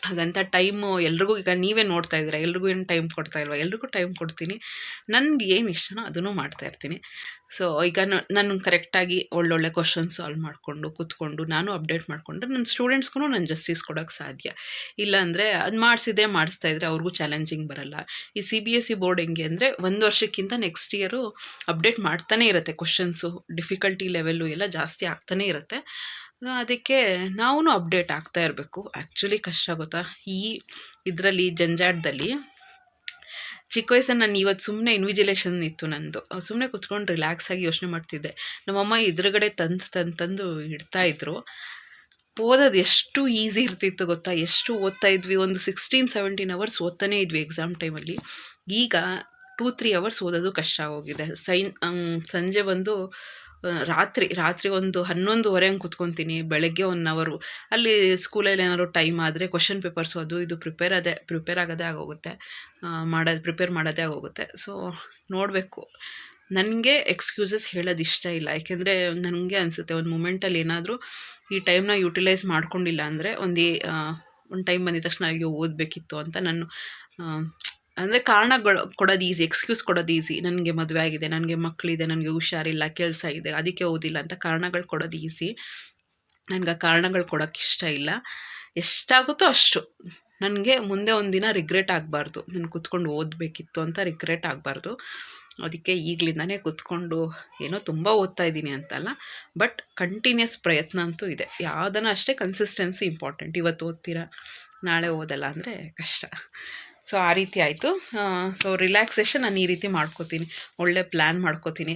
ಹಾಗಂತ ಟೈಮು ಎಲ್ರಿಗೂ ಈಗ ನೀವೇ ನೋಡ್ತಾ ಇದ್ದೀರಾ, ಎಲ್ರಿಗೂ ಏನು ಟೈಮ್ ಕೊಡ್ತಾ ಇಲ್ವಾ? ಎಲ್ರಿಗೂ ಟೈಮ್ ಕೊಡ್ತೀನಿ. ನನಗೆ ಏನು ಇಷ್ಟನೋ ಅದನ್ನು ಮಾಡ್ತಾ ಇರ್ತೀನಿ. ಸೊ ಈಗ ನಾನು ಕರೆಕ್ಟಾಗಿ ಒಳ್ಳೊಳ್ಳೆ ಕ್ವಶನ್ಸ್ ಸಾಲ್ವ್ ಮಾಡಿಕೊಂಡು, ಕೂತ್ಕೊಂಡು, ನಾನು ಅಪ್ಡೇಟ್ ಮಾಡಿಕೊಂಡ್ರೆ ನನ್ನ ಸ್ಟೂಡೆಂಟ್ಸ್ಗೂ ನಾನು ಜಸ್ಟಿಸ್ ಕೊಡೋಕ್ಕೆ ಸಾಧ್ಯ. ಇಲ್ಲಾಂದರೆ ಅದು ಮಾಡಿಸಿದೆ ಮಾಡಿಸ್ತಾ ಇದ್ದರೆ ಅವ್ರಿಗೂ ಚಾಲೆಂಜಿಂಗ್ ಬರಲ್ಲ. ಈ C B S C board ಹೆಂಗೆ ಅಂದರೆ ಒಂದು ವರ್ಷಕ್ಕಿಂತ ನೆಕ್ಸ್ಟ್ ಇಯರು ಅಪ್ಡೇಟ್ ಮಾಡ್ತಾನೆ ಇರುತ್ತೆ ಕ್ವಶನ್ಸು ಡಿಫಿಕಲ್ಟಿ ಲೆವೆಲ್ಲು ಎಲ್ಲ ಜಾಸ್ತಿ ಆಗ್ತಾನೇ ಇರುತ್ತೆ. ಅದಕ್ಕೆ ನಾವೂ ಅಪ್ಡೇಟ್ ಆಗ್ತಾ ಇರಬೇಕು. ಆ್ಯಕ್ಚುಲಿ ಕಷ್ಟ ಗೊತ್ತಾ? ಈ ಇದರಲ್ಲಿ, ಜಂಜಾಟದಲ್ಲಿ ಚಿಕ್ಕ ವಯಸ್ಸಲ್ಲಿ ನಾನು ಇವತ್ತು ಸುಮ್ಮನೆ ಇನ್ವಿಜಿಲೇಷನ್ ಇತ್ತು ನಂದು. ಸುಮ್ಮನೆ ಕುತ್ಕೊಂಡು ರಿಲ್ಯಾಕ್ಸ್ ಆಗಿ ಯೋಚನೆ ಮಾಡ್ತಿದ್ದೆ. ನಮ್ಮಮ್ಮ ಎದುರುಗಡೆ ತಂದು ತಂದು ತಂದು ಇಡ್ತಾಯಿದ್ರು ಓದೋದು ಎಷ್ಟು ಈಸಿ ಇರ್ತಿತ್ತು ಗೊತ್ತಾ? ಎಷ್ಟು ಓದ್ತಾ ಇದ್ವಿ? ಒಂದು ಸಿಕ್ಸ್ಟೀನ್ ಸೆವೆಂಟೀನ್ ಅವರ್ಸ್ ಓದ್ತಾನೇ ಇದ್ವಿ ಎಕ್ಸಾಮ್ ಟೈಮಲ್ಲಿ ಈಗ ಟೂ ತ್ರೀ ಅವರ್ಸ್ ಓದೋದು ಕಷ್ಟ ಆಗೋಗಿದೆ ಸೈನ್ ಸಂಜೆ ಬಂದು ರಾತ್ರಿ ರಾತ್ರಿ ಒಂದು ಹನ್ನೊಂದುವರೆ ಹಂಗೆ ಕುತ್ಕೊತೀನಿ, ಬೆಳಗ್ಗೆ ಒನ್ ಅವರು ಅಲ್ಲಿ ಸ್ಕೂಲಲ್ಲಿ ಏನಾದ್ರು ಟೈಮ್ ಆದರೆ ಕ್ವಶನ್ ಪೇಪರ್ಸು ಅದು ಇದು ಪ್ರಿಪೇರ್ ಅದೇ ಪ್ರಿಪೇರ್ ಆಗೋದೇ ಆಗೋಗುತ್ತೆ. ಮಾಡೋದು ಪ್ರಿಪೇರ್ ಮಾಡೋದೇ ಆಗೋಗುತ್ತೆ. ಸೊ ನೋಡಬೇಕು. ನನಗೆ ಎಕ್ಸ್ಕ್ಯೂಸಸ್ ಹೇಳೋದು ಇಷ್ಟ ಇಲ್ಲ. ಯಾಕೆಂದರೆ ನನಗೆ ಅನಿಸುತ್ತೆ ಒಂದು ಮೂಮೆಂಟಲ್ಲಿ ಏನಾದರೂ ಈ ಟೈಮ್ನ ಯೂಟಿಲೈಸ್ ಮಾಡ್ಕೊಂಡಿಲ್ಲ ಅಂದರೆ ಒಂದು ಒಂದು ಟೈಮ್ ಬಂದಿದ ತಕ್ಷಣ ಅಯ್ಯೋ ಓದಬೇಕಿತ್ತು ಅಂತ ನಾನು ಅಂದರೆ ಕಾರಣಗಳು ಕೊಡೋದು ಈಸಿ ಎಕ್ಸ್ಕ್ಯೂಸ್ ಕೊಡೋದು ಈಸಿ ನನಗೆ ಮದುವೆ ಆಗಿದೆ, ನನಗೆ ಮಕ್ಕಳಿದೆ ನನಗೆ ಹುಷಾರಿಲ್ಲ, ಕೆಲಸ ಇದೆ, ಅದಕ್ಕೆ ಓದಿಲ್ಲ ಅಂತ ಕಾರಣಗಳು ಕೊಡೋದು ಈಸಿ ನನಗೆ ಆ ಕಾರಣಗಳು ಕೊಡೋಕ್ಕೆ ಇಷ್ಟ ಇಲ್ಲ. ಎಷ್ಟಾಗುತ್ತೋ ಅಷ್ಟು. ನನಗೆ ಮುಂದೆ ಒಂದಿನ ರಿಗ್ರೆಟ್ ಆಗಬಾರ್ದು. ನಾನು ಕೂತ್ಕೊಂಡು ಓದಬೇಕಿತ್ತು ಅಂತ ರಿಗ್ರೆಟ್ ಆಗಬಾರ್ದು. ಅದಕ್ಕೆ ಈಗಲಿಂದನೇ ಕೂತ್ಕೊಂಡು ಏನೋ ತುಂಬ ಓದ್ತಾ ಇದ್ದೀನಿ ಅಂತಲ್ಲ. ಬಟ್ ಕಂಟಿನ್ಯೂಸ್ ಪ್ರಯತ್ನ ಅಂತೂ ಇದೆ. ಯಾವುದನ್ನು ಅಷ್ಟೇ ಕನ್ಸಿಸ್ಟೆನ್ಸಿ ಇಂಪಾರ್ಟೆಂಟ್ ಇವತ್ತು ಓದ್ತೀರಾ? ನಾಳೆ ಓದಲ್ಲ ಅಂದರೆ ಕಷ್ಟ. ಸೊ, ಆ ರೀತಿ ಆಯಿತು. ಸೊ ರಿಲ್ಯಾಕ್ಸೇಷನ್ ನಾನು ಈ ರೀತಿ ಮಾಡ್ಕೋತೀನಿ. ಒಳ್ಳೆ ಪ್ಲ್ಯಾನ್ ಮಾಡ್ಕೋತೀನಿ.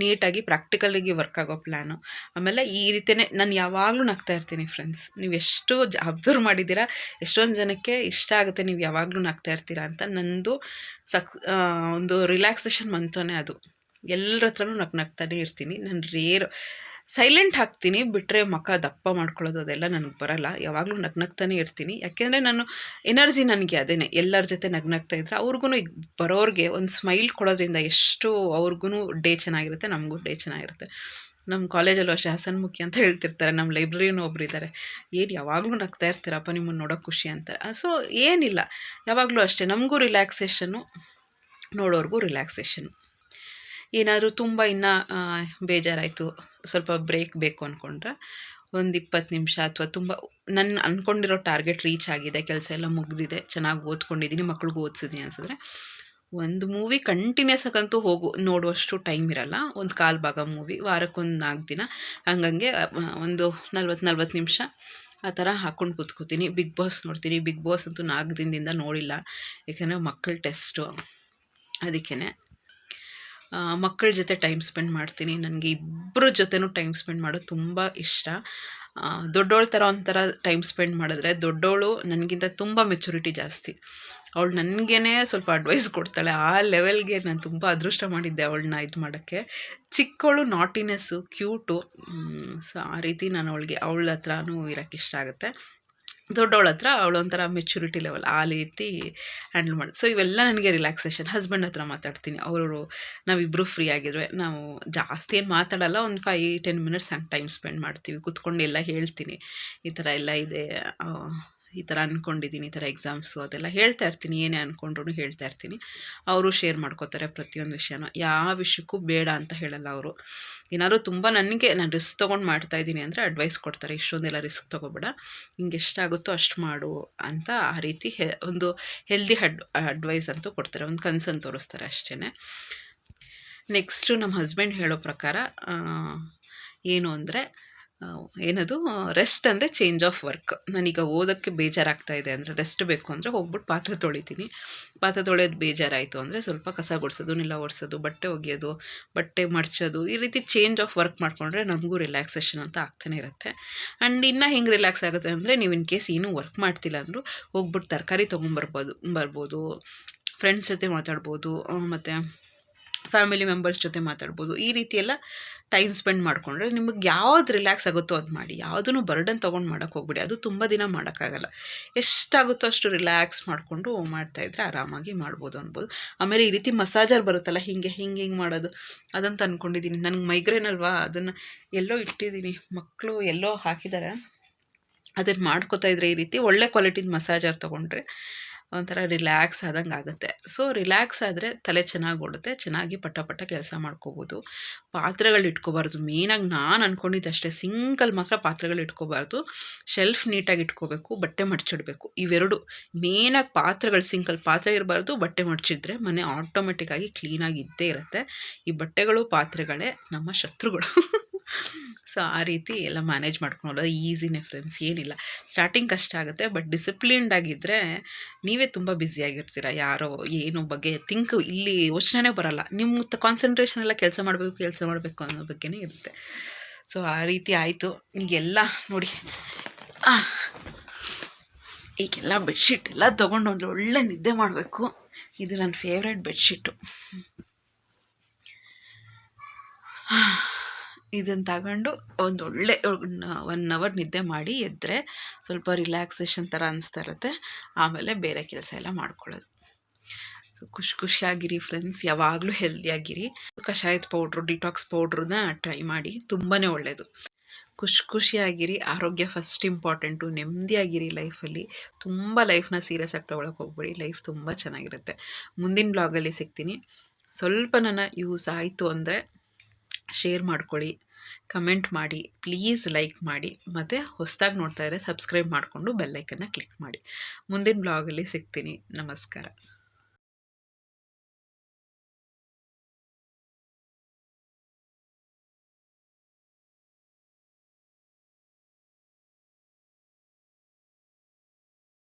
ನೀಟಾಗಿ ಪ್ರಾಕ್ಟಿಕಲಿಗೆ ವರ್ಕ್ ಆಗೋ ಪ್ಲ್ಯಾನು ಆಮೇಲೆ ಈ ರೀತಿಯೇ ನಾನು ಯಾವಾಗಲೂ ನಗ್ತಾ ಇರ್ತೀನಿ ಫ್ರೆಂಡ್ಸ್ ನೀವು ಎಷ್ಟು ಅಬ್ಸರ್ವ್ ಮಾಡಿದ್ದೀರಾ, ಎಷ್ಟೊಂದು ಜನಕ್ಕೆ ಇಷ್ಟ ಆಗುತ್ತೆ ನೀವು ಯಾವಾಗಲೂ ನಗ್ತಾ ಇರ್ತೀರಾ ಅಂತ ನಂದು ಸಕ್ ಒಂದು ರಿಲ್ಯಾಕ್ಸೇಷನ್ ಮಂತ್ರನೇ ಅದು. ಎಲ್ಲರ ಹತ್ರನೂ ನಗ್, ನಗ್ತಾನೆ ಇರ್ತೀನಿ. ನಾನು ರೇರ್ ಸೈಲೆಂಟ್ ಹಾಕ್ತೀನಿ ಬಿಟ್ಟರೆ ಮುಖ ದಪ್ಪ ಮಾಡ್ಕೊಳ್ಳೋದು ಅದೆಲ್ಲ ನನಗೆ ಬರಲ್ಲ. ಯಾವಾಗಲೂ ನಗ್ನಗ್ತಾನೆ ಇರ್ತೀನಿ. ಯಾಕೆಂದರೆ ನಾನು ಎನರ್ಜಿ ನನಗೆ ಅದೇ ಎಲ್ಲರ ಜೊತೆ ನಗ್ನಗ್ತಾ ಇದ್ದರೆ ಅವ್ರಿಗೂ ಬರೋರಿಗೆ ಒಂದು ಸ್ಮೈಲ್ ಕೊಡೋದ್ರಿಂದ ಎಷ್ಟು ಅವ್ರಿಗೂ ಡೇ ಚೆನ್ನಾಗಿರುತ್ತೆ, ನಮಗೂ ಡೇ ಚೆನ್ನಾಗಿರುತ್ತೆ. ನಮ್ಮ ಕಾಲೇಜಲ್ಲೂ ಅಷ್ಟೇ ಹಸನ್ಮುಖಿ ಅಂತ ಹೇಳ್ತಿರ್ತಾರೆ. ನಮ್ಮ ಲೈಬ್ರರಿನೂ ಒಬ್ರು ಇದ್ದಾರೆ ಏನು ಯಾವಾಗಲೂ ನಗ್ತಾ ಇರ್ತೀರಪ್ಪ ನಿಮ್ಮನ್ನು ನೋಡೋಕೆ ಖುಷಿ ಅಂತ. ಸೊ ಏನಿಲ್ಲ. ಯಾವಾಗಲೂ ಅಷ್ಟೇ. ನಮಗೂ ರಿಲ್ಯಾಕ್ಸೇಷನ್ನು ನೋಡೋರ್ಗೂ ರಿಲ್ಯಾಕ್ಸೇಷನ್ ಏನಾದರೂ ತುಂಬ ಇನ್ನೂ ಬೇಜಾರಾಯಿತು. ಸ್ವಲ್ಪ ಬ್ರೇಕ್ ಬೇಕು ಅಂದ್ಕೊಂಡ್ರೆ ಒಂದು ಇಪ್ಪತ್ತು ನಿಮಿಷ ಅಥವಾ ತುಂಬ ನನ್ನ ಅಂದ್ಕೊಂಡಿರೋ ಟಾರ್ಗೆಟ್ ರೀಚ್ ಆಗಿದೆ, ಕೆಲಸ ಎಲ್ಲ ಮುಗಿದಿದೆ, ಚೆನ್ನಾಗಿ ಓದ್ಕೊಂಡಿದ್ದೀನಿ ಮಕ್ಳಿಗೂ ಓದಿಸಿದ್ದೀನಿ ಅನ್ಸಿದ್ರೆ ಒಂದು ಮೂವಿ ಕಂಟಿನ್ಯೂಸ್ ಆಗಂತೂ ಹೋಗು, ನೋಡುವಷ್ಟು ಟೈಮ್ ಇರಲ್ಲ. ಒಂದು ಕಾಲು ಭಾಗ ಮೂವಿ ವಾರಕ್ಕೊಂದು ನಾಲ್ಕು ದಿನ. ಹಂಗಂಗೆ ಒಂದು ನಲ್ವತ್ತು ನಲ್ವತ್ತು ನಿಮಿಷ ಆ ಥರ ಹಾಕ್ಕೊಂಡು ಕೂತ್ಕೋತೀನಿ. ಬಿಗ್ ಬಾಸ್ ನೋಡ್ತೀನಿ. ಬಿಗ್ ಬಾಸ್ ಅಂತೂ ನಾಲ್ಕು ದಿನದಿಂದ ನೋಡಿಲ್ಲ. ಯಾಕೆಂದರೆ ಮಕ್ಕಳ ಟೆಸ್ಟು ಅದಕ್ಕೇ ಮಕ್ಕಳ ಜೊತೆ ಟೈಮ್ ಸ್ಪೆಂಡ್ ಮಾಡ್ತೀನಿ. ನನಗೆ ಇಬ್ಬರ ಜೊತೆನೂ ಟೈಮ್ ಸ್ಪೆಂಡ್ ಮಾಡೋದು ತುಂಬ ಇಷ್ಟ. ದೊಡ್ಡೋಳ ಥರ ಒಂಥರ ಟೈಮ್ ಸ್ಪೆಂಡ್ ಮಾಡಿದ್ರೆ ದೊಡ್ಡವಳು ನನಗಿಂತ ತುಂಬ ಮೆಚುರಿಟಿ ಜಾಸ್ತಿ. ಅವಳು ನನಗೇನೆ ಸ್ವಲ್ಪ ಅಡ್ವೈಸ್ ಕೊಡ್ತಾಳೆ. ಆ ಲೆವೆಲ್ಗೆ ನಾನು ತುಂಬ ಅದೃಷ್ಟ ಮಾಡಿದ್ದೆ ಅವಳನ್ನ ಇದು ಮಾಡೋಕ್ಕೆ. ಚಿಕ್ಕವಳು ನಾಟಿನೆಸ್ಸು ಕ್ಯೂಟು ಸೊ ಆ ರೀತಿ ನಾನು ಅವಳಿಗೆ, ಅವಳ ಹತ್ರನೂ ಇರೋಕ್ಕೆ ಇಷ್ಟ ಆಗುತ್ತೆ. ದೊಡ್ಡವಳ ಹತ್ರ ಅವಳೊಂಥರ ಮೆಚುರಿಟಿ ಲೆವೆಲ್ ಆ ರೀತಿ ಹ್ಯಾಂಡಲ್ ಮಾಡಿ ಸೊ ಇವೆಲ್ಲ ನನಗೆ ರಿಲ್ಯಾಕ್ಸೇಷನ್ ಹಸ್ಬೆಂಡ್ ಹತ್ರ ಮಾತಾಡ್ತೀನಿ. ಅವರು ನಾವಿಬ್ಬರು ಫ್ರೀ ಆಗಿದ್ರೆ ನಾವು ಜಾಸ್ತಿ ಏನು ಮಾತಾಡಲ್ಲ, ಒಂದು ಫೈ ಟೆನ್ ಮಿನಿಟ್ಸ್ ಹಂಗೆ ಟೈಮ್ ಸ್ಪೆಂಡ್ ಮಾಡ್ತೀವಿ. ಕೂತ್ಕೊಂಡು ಎಲ್ಲ ಹೇಳ್ತೀನಿ. ಈ ಥರ ಎಲ್ಲ ಇದೆ ಈ ಥರ ಅಂದ್ಕೊಂಡಿದ್ದೀನಿ ಈ ಥರ ಎಕ್ಸಾಮ್ಸು ಅದೆಲ್ಲ ಹೇಳ್ತಾ ಇರ್ತೀನಿ, ಏನೇ ಅಂದ್ಕೊಂಡ್ರು ಹೇಳ್ತಾ ಇರ್ತೀನಿ. ಅವರು ಶೇರ್ ಮಾಡ್ಕೋತಾರೆ ಪ್ರತಿಯೊಂದು ವಿಷಯನೂ. ಯಾವ ವಿಷಯಕ್ಕೂ ಬೇಡ ಅಂತ ಹೇಳಲ್ಲ ಅವರು. ಏನಾದರೂ ತುಂಬ ನನಗೆ, ನಾನು ರಿಸ್ಕ್ ತೊಗೊಂಡು ಮಾಡ್ತಾ ಇದ್ದೀನಿ ಅಂದರೆ ಅಡ್ವೈಸ್ ಕೊಡ್ತಾರೆ. ಇಷ್ಟೊಂದೆಲ್ಲ ರಿಸ್ಕ್ ತೊಗೋಬೇಡ. ಹಿಂಗೆ ಎಷ್ಟಾಗುತ್ತೋ ಅಷ್ಟು ಮಾಡು ಅಂತ ಆ ರೀತಿ ಹೆ, ಒಂದು ಹೆಲ್ದಿ ಅಡ್ ಅಡ್ವೈಸ್ ಅಂತೂ ಕೊಡ್ತಾರೆ. ಒಂದು ಕನ್ಸನ್ ತೋರಿಸ್ತಾರೆ ಅಷ್ಟೇ ನೆಕ್ಸ್ಟು ನಮ್ಮ ಹಸ್ಬೆಂಡ್ ಹೇಳೋ ಪ್ರಕಾರ ಏನು ಅಂದರೆ ಏನದು? ರೆಸ್ಟ್ ಅಂದರೆ ಚೇಂಜ್ ಆಫ್ ವರ್ಕ್ ನಾನೀಗ ಓದೋಕ್ಕೆ ಬೇಜಾರಾಗ್ತಾ ಇದೆ ಅಂದರೆ ರೆಸ್ಟ್ ಬೇಕು ಅಂದರೆ ಹೋಗ್ಬಿಟ್ಟು ಪಾತ್ರೆ ತೊಳಿತೀನಿ. ಪಾತ್ರೆ ತೊಳೆಯೋದು ಬೇಜಾರಾಯಿತು ಅಂದರೆ ಸ್ವಲ್ಪ ಕಸ ಗುಡಿಸೋದು, ನೆಲ ಒರೆಸೋದು, ಬಟ್ಟೆ ಒಗೆಯೋದು, ಬಟ್ಟೆ ಮಡ್ಚೋದು, ಈ ರೀತಿ ಚೇಂಜ್ ಆಫ್ ವರ್ಕ್ ಮಾಡಿಕೊಂಡ್ರೆ ನಮಗೂ ರಿಲ್ಯಾಕ್ಸೇಷನ್ ಅಂತ ಆಗ್ತಾನೆ ಇರುತ್ತೆ. ಆ್ಯಂಡ್ ಇನ್ನೂ ಹೆಂಗೆ ರಿಲ್ಯಾಕ್ಸ್ ಆಗುತ್ತೆ ಅಂದರೆ ನೀವು ಇನ್ ಕೇಸ್ ಏನೂ ವರ್ಕ್ ಮಾಡ್ತಿಲ್ಲ ಅಂದರೂ ಹೋಗ್ಬಿಟ್ಟು ತರಕಾರಿ ತೊಗೊಂಬರ್ಬೋದು, ಬರ್ಬೋದು ಫ್ರೆಂಡ್ಸ್ ಜೊತೆ ಮಾತಾಡ್ಬೋದು ಮತ್ತು ಫ್ಯಾಮಿಲಿ ಮೆಂಬರ್ಸ್ ಜೊತೆ ಮಾತಾಡ್ಬೋದು. ಈ ರೀತಿ ಎಲ್ಲ ಟೈಮ್ ಸ್ಪೆಂಡ್ ಮಾಡಿಕೊಂಡ್ರೆ ನಿಮಗೆ ಯಾವ್ದು ರಿಲ್ಯಾಕ್ಸ್ ಆಗುತ್ತೋ ಅದು ಮಾಡಿ. ಯಾವುದೂ ಬರ್ಡನ್ ತೊಗೊಂಡು ಮಾಡೋಕ್ಕೆ ಹೋಗ್ಬಿಡಿ. ಅದು ತುಂಬ ದಿನ ಮಾಡೋಕ್ಕಾಗಲ್ಲ. ಎಷ್ಟಾಗುತ್ತೋ ಅಷ್ಟು ರಿಲ್ಯಾಕ್ಸ್ ಮಾಡಿಕೊಂಡು ಮಾಡ್ತಾಯಿದ್ರೆ ಆರಾಮಾಗಿ ಮಾಡ್ಬೋದು ಅನ್ಬೋದು. ಆಮೇಲೆ ಈ ರೀತಿ ಮಸಾಜರ್ ಬರುತ್ತಲ್ಲ, ಹಿಂಗೆ ಹಿಂಗೆ ಹಿಂಗೆ ಮಾಡೋದು. ಅದಂತ ಅಂದ್ಕೊಂಡಿದ್ದೀನಿ ನನಗೆ ಮೈಗ್ರೇನ್ ಅಲ್ವಾ? ಅದನ್ನು ಎಲ್ಲೋ ಇಟ್ಟಿದ್ದೀನಿ ಮಕ್ಕಳು ಎಲ್ಲೋ ಹಾಕಿದ್ದಾರೆ ಅದನ್ನು ಮಾಡ್ಕೋತಾ ಇದ್ರೆ ಈ ರೀತಿ ಒಳ್ಳೆ ಕ್ವಾಲಿಟಿದ ಮಸಾಜರ್ ತೊಗೊಂಡ್ರೆ ಒಂಥರ ರಿಲ್ಯಾಕ್ಸ್ ಆದಂಗೆ ಆಗುತ್ತೆ. ಸೊ, ರಿಲ್ಯಾಕ್ಸ್ ಆದರೆ ತಲೆ ಚೆನ್ನಾಗಿ ಓಡುತ್ತೆ, ಚೆನ್ನಾಗಿ ಪಟ ಪಟ ಕೆಲಸ ಮಾಡ್ಕೋಬೋದು. ಪಾತ್ರೆಗಳು ಇಟ್ಕೋಬಾರ್ದು. ಮೇನಾಗಿ ನಾನು ಅಂದ್ಕೊಂಡಿದ್ದು ಅಷ್ಟೇ ಸಿಂಗಲ್ ಮಾತ್ರ ಪಾತ್ರೆಗಳು ಇಟ್ಕೋಬಾರ್ದು. ಶೆಲ್ಫ್ ನೀಟಾಗಿ ಇಟ್ಕೋಬೇಕು, ಬಟ್ಟೆ ಮಡಚಿಡಬೇಕು. ಇವೆರಡು ಮೇನಾಗಿ ಪಾತ್ರೆಗಳು ಸಿಂಗಲ್ ಪಾತ್ರೆ ಇರಬಾರ್ದು, ಬಟ್ಟೆ ಮಡಚಿದ್ರೆ ಮನೆ ಆಟೋಮೆಟಿಕ್ಕಾಗಿ ಕ್ಲೀನಾಗಿ ಇದ್ದೇ ಇರುತ್ತೆ. ಈ ಬಟ್ಟೆಗಳು, ಪಾತ್ರೆಗಳೇ ನಮ್ಮ ಶತ್ರುಗಳು. ಸೊ, ಆ ರೀತಿ ಎಲ್ಲ ಮ್ಯಾನೇಜ್ ಮಾಡ್ಕೊಳ್ಳೋದು ಈಸಿನೇ ಫ್ರೆಂಡ್ಸ್ ಏನಿಲ್ಲ. ಸ್ಟಾರ್ಟಿಂಗ್ ಕಷ್ಟ ಆಗುತ್ತೆ ಬಟ್ ಡಿಸಿಪ್ಲಿನ್ಡ್ ಆಗಿದ್ದರೆ ನೀವೇ ತುಂಬ ಬ್ಯುಸಿಯಾಗಿರ್ತೀರ ಯಾರೋ ಏನೋ ಬಗ್ಗೆ ಥಿಂಕ್ ಇಲ್ಲಿ ಯೋಚನೆ ಬರಲ್ಲ. ನಿಮ್ಮ ಕಾನ್ಸಂಟ್ರೇಷನ್ ಎಲ್ಲ ಕೆಲಸ ಮಾಡಬೇಕು ಕೆಲಸ ಮಾಡಬೇಕು ಅನ್ನೋ ಬಗ್ಗೆನೇ ಇರುತ್ತೆ. ಸೊ ಆ ರೀತಿ ಆಯಿತು. ಈಗೆಲ್ಲ ನೋಡಿ. ಈಗೆಲ್ಲ ಬೆಡ್ಶೀಟ್ ಎಲ್ಲ ತೊಗೊಂಡು ಒಂದು ಒಳ್ಳೆ ನಿದ್ದೆ ಮಾಡಬೇಕು. ಇದು ನನ್ನ ಫೇವ್ರೆಟ್ ಬೆಡ್ಶೀಟು ಇದನ್ನು ತಗೊಂಡು ಒಂದು ಒಳ್ಳೆ ಒನ್ ಅವರ್ ನಿದ್ದೆ ಮಾಡಿ ಎದ್ದರೆ ಸ್ವಲ್ಪ ರಿಲ್ಯಾಕ್ಸೇಷನ್ ಥರ ಅನಿಸ್ತಾ ಇರುತ್ತೆ. ಆಮೇಲೆ ಬೇರೆ ಕೆಲಸ ಎಲ್ಲ ಮಾಡ್ಕೊಳ್ಳೋದು. ಸೊ ಖುಷಿ ಖುಷಿಯಾಗಿರಿ ಫ್ರೆಂಡ್ಸ್ ಯಾವಾಗಲೂ ಹೆಲ್ದಿಯಾಗಿರಿ ಕಷಾಯದ ಪೌಡ್ರು ಡಿಟಾಕ್ಸ್ ಪೌಡ್ರನ್ನ ಟ್ರೈ ಮಾಡಿ. ತುಂಬಾ ಒಳ್ಳೆಯದು ಖುಷಿ ಖುಷಿಯಾಗಿರಿ. ಆರೋಗ್ಯ ಫಸ್ಟ್ ಇಂಪಾರ್ಟೆಂಟು ನೆಮ್ಮದಿಯಾಗಿರಿ ಲೈಫಲ್ಲಿ ತುಂಬ ಲೈಫ್ನ ಸೀರಿಯಸ್ ಆಗಿ ತೊಗೊಳಕ್ಕೆ ಹೋಗ್ಬೇಡಿ. ಲೈಫ್ ತುಂಬ ಚೆನ್ನಾಗಿರುತ್ತೆ. ಮುಂದಿನ ಬ್ಲಾಗಲ್ಲಿ ಸಿಗ್ತೀನಿ. ಸ್ವಲ್ಪ ನನ್ನ ಯೂಸ್ ಆಯಿತು ಅಂದರೆ ಶೇರ್ ಮಾಡ್ಕೊಳ್ಳಿ ಕಮೆಂಟ್ ಮಾಡಿ ಪ್ಲೀಸ್ ಲೈಕ್ ಮಾಡಿ, ಮತ್ತು ಹೊಸದಾಗಿ ನೋಡ್ತಾ ಇದ್ದರೆ ಸಬ್ಸ್ಕ್ರೈಬ್ ಮಾಡಿಕೊಂಡು ಬೆಲ್ಲೈಕನ್ನ ಕ್ಲಿಕ್ ಮಾಡಿ. ಮುಂದಿನ ಬ್ಲಾಗಲ್ಲಿ ಸಿಗ್ತೀನಿ. ನಮಸ್ಕಾರ.